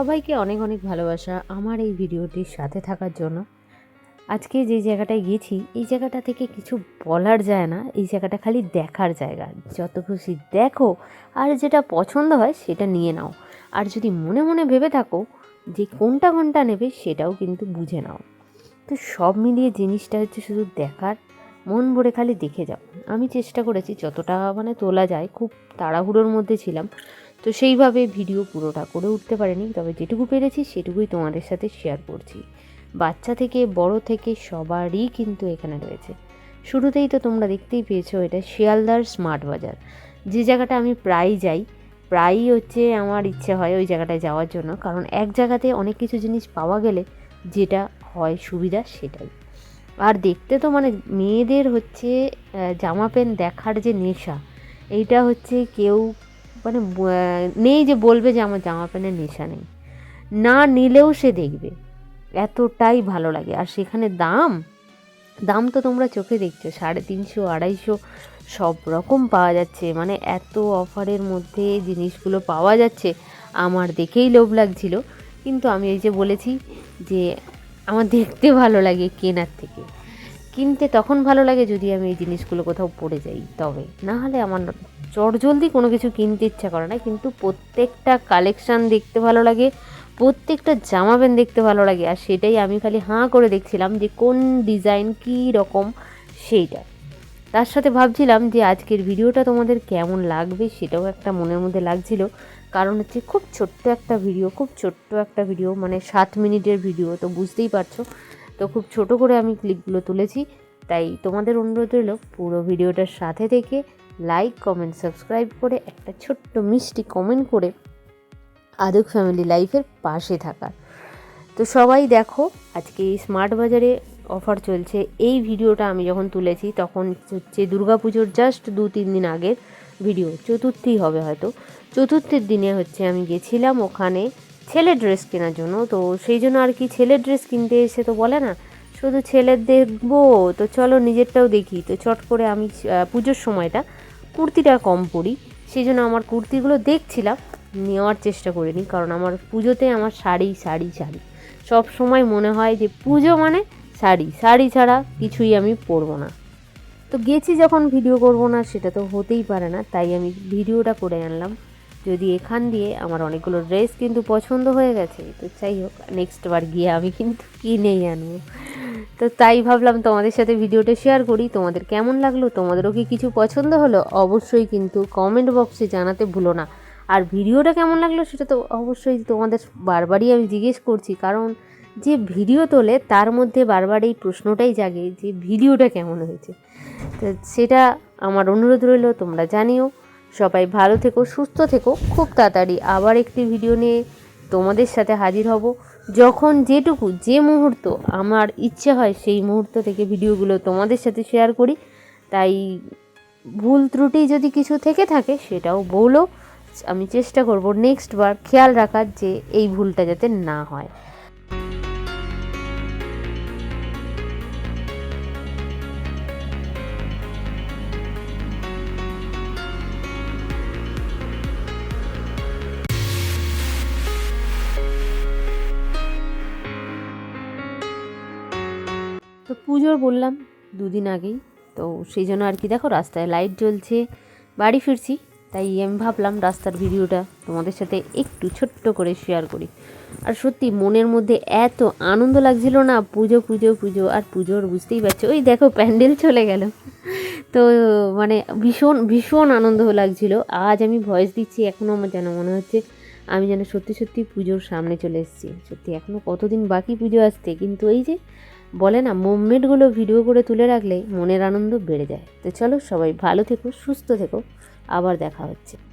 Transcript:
সবাইকে অনেক অনেক ভালোবাসা আমার এই ভিডিওটির সাথে থাকার জন্য। আজকে যে জায়গাটায় গেছি, এই জায়গাটা থেকে কিছু বলার যায় না, এই জায়গাটা খালি দেখার জায়গা। যত খুশি দেখো, আর যেটা পছন্দ হয় সেটা নিয়ে নাও। আর যদি মনে মনে ভেবে থাকো যে কোনটা কোনটা নেবে সেটাও কিন্তু বুঝে নাও। তো সব মিলিয়ে জিনিসটা হচ্ছে শুধু দেখার, মন ভরে খালি দেখে যাও। আমি চেষ্টা করেছি যতটা মানে তোলা যায়, খুব তাড়াহুড়োর মধ্যে ছিলাম। তো সেইভাবে ভিডিও পুরোটা করে উঠতে পারেনি, তবে যেটুকু পেরেছি সেটুকুই তোমাদের সাথে শেয়ার করছি। বাচ্চা থেকে বড় থেকে সবারই কিন্তু এখানে রয়েছে। শুরুতেই তো তোমরা দেখতেই পেয়েছ এটা শিয়ালদার স্মার্ট বাজার। যে জায়গাটা আমি প্রায় যাই, প্রায়ই হচ্ছে আমার ইচ্ছে হয় ওই জায়গাটায় যাওয়ার জন্য, কারণ এক জায়গাতে অনেক কিছু জিনিস পাওয়া গেলে যেটা হয় সুবিধা সেটাই। আর দেখতে তো মানে মেয়েদের হচ্ছে জামা প্যান্ট দেখার যে নেশা, এইটা হচ্ছে কেউ মানে নেই যে বলবে যে আমার জামা প্যান্টের নেশা নেই, না নিলেও সে দেখবে। এতটাই ভালো লাগে। আর সেখানে দাম দাম তো তোমরা চোখে দেখছ, সাড়ে তিনশো, আড়াইশো, সব রকম পাওয়া যাচ্ছে। মানে এত অফারের মধ্যে জিনিসগুলো পাওয়া যাচ্ছে। আমার দেখেই লোভ লাগছিল। কিন্তু আমি এই যে বলেছি যে, আমার দেখতে ভালো লাগে কেনার থেকে। কিনতে তখন ভালো লাগে যদি আমি এই জিনিসগুলো কোথাও পড়ে যাই তবে। না হলে আমার চটজলদি কোনো কিছু কিনতে ইচ্ছা করে না, কিন্তু প্রত্যেকটা কালেকশান দেখতে ভালো লাগে, প্রত্যেকটা জামা প্যান্ট দেখতে ভালো লাগে, আর সেটাই আমি খালি হাঁ করে দেখছিলাম যে কোন ডিজাইন কী রকম সেইটা। তার সাথে ভাবছিলাম যে আজকের ভিডিওটা তোমাদের কেমন লাগবে সেটাও একটা মনের মধ্যে লাগছিল, কারণ হচ্ছে খুব ছোট্ট একটা ভিডিও খুব ছোট্ট একটা ভিডিও মানে সাত মিনিটের ভিডিও তো বুঝতেই পারছ। তো খুব ছোট করে আমি ক্লিপগুলো তুলেছি, তাই তোমাদের অনুরোধ রইল পুরো ভিডিওটার সাথে থেকে লাইক কমেন্ট সাবস্ক্রাইব করে একটা ছোট্ট মিষ্টি কমেন্ট করে আদক ফ্যামিলি লাইফের পাশে থাকার। তো সবাই দেখো, আজকে এই স্মার্ট বাজারে অফার চলছে। এই ভিডিওটা আমি যখন তুলেছি, তখন হচ্ছে দুর্গাপুজোর জাস্ট দু তিন দিন আগের ভিডিও চতুর্থী হবে হয়তো। চতুর্থীর দিনে হচ্ছে আমি গেছিলাম ওখানে ছেলের ড্রেস কেনার জন্য। তো সেই জন্য আর কি ছেলের ড্রেস কিনতে এসে তো বলে না, শুধু ছেলের দেখব। তো চলো নিজেরটাও দেখি। তো চট করে আমি পুজোর সময়টা কুর্তিটা কম পরি সেই জন্য আমার কুর্তিগুলো দেখছিলাম, নেওয়ার চেষ্টা করিনি, কারণ আমার পুজোতে আমার শাড়ি শাড়ি শাড়ি। সব সময় মনে হয় যে পুজো মানে শাড়ি শাড়ি ছাড়া কিছুই আমি পরবো না। তো গেছি যখন ভিডিও করব না, সেটা তো হতেই পারে না, তাই আমি ভিডিওটা করে আনলাম। যদি এখান দিয়ে আমার অনেকগুলো ড্রেস কিন্তু পছন্দ হয়ে গেছে, তো যাই হোক নেক্সট বার গিয়ে আমি কিন্তু কিনেই আনব। তো তাই ভাবলাম তোমাদের সাথে ভিডিওটা শেয়ার করি। তোমাদের কেমন লাগল? তোমাদেরও কি কিছু পছন্দ হলো? অবশ্যই কিন্তু কমেন্ট বক্সে জানাতে ভুলো না। আর ভিডিওটা কেমন লাগল সেটা তো অবশ্যই তোমাদের বারবারই আমি জিজ্ঞেস করছি। কারণ যে ভিডিও তোলে, তার মধ্যে বারবার এই প্রশ্নটাই জাগে যে ভিডিওটা কেমন হয়েছে। তো সেটা আমার অনুরোধ রইল, তোমরা জানিও। সবাই ভালো থেকো, সুস্থ থেকো। খুব তাড়াতাড়ি আবার একটি ভিডিও নিয়ে তোমাদের সাথে হাজির হব। যখন যেটুকু যে মুহূর্ত আমার ইচ্ছে হয় সেই মুহূর্ত থেকে ভিডিওগুলো তোমাদের সাথে শেয়ার করি, তাই ভুল ত্রুটি যদি কিছু থেকে থাকে সেটাও বলো। আমি চেষ্টা করব নেক্সট বার খেয়াল রাখার যে এই ভুলটা যাতে না হয়। পুজোর বললাম দুদিন আগেই। তো সেই জন্য আর কি, দেখো রাস্তায় লাইট জ্বলছে, বাড়ি ফিরছি, তাই আমি ভাবলাম রাস্তার ভিডিওটা তোমাদের সাথে একটু ছোট্ট করে শেয়ার করি। আর সত্যি মনের মধ্যে এত আনন্দ লাগছিল না, পুজো পুজো পুজো, আর পুজোর বুঝতেই পারছ, ওই দেখো প্যান্ডেল চলে গেল। তো মানে ভীষণ ভীষণ আনন্দ লাগছিল, আজ আমি ভয়েস দিচ্ছি এখনও আমার যেন মনে হচ্ছে আমি যেন সত্যি সত্যি পুজোর সামনে চলে এসেছি। সত্যি এখনও কতদিন বাকি পুজো আসতে কিন্তু এই যে বলে না মুভমেন্টগুলো ভিডিও করে তুলে রাখলে মনের আনন্দ বেড়ে যায়। তো চলো সবাই ভালো থেকো, সুস্থ থেকো। আবার দেখা হচ্ছে।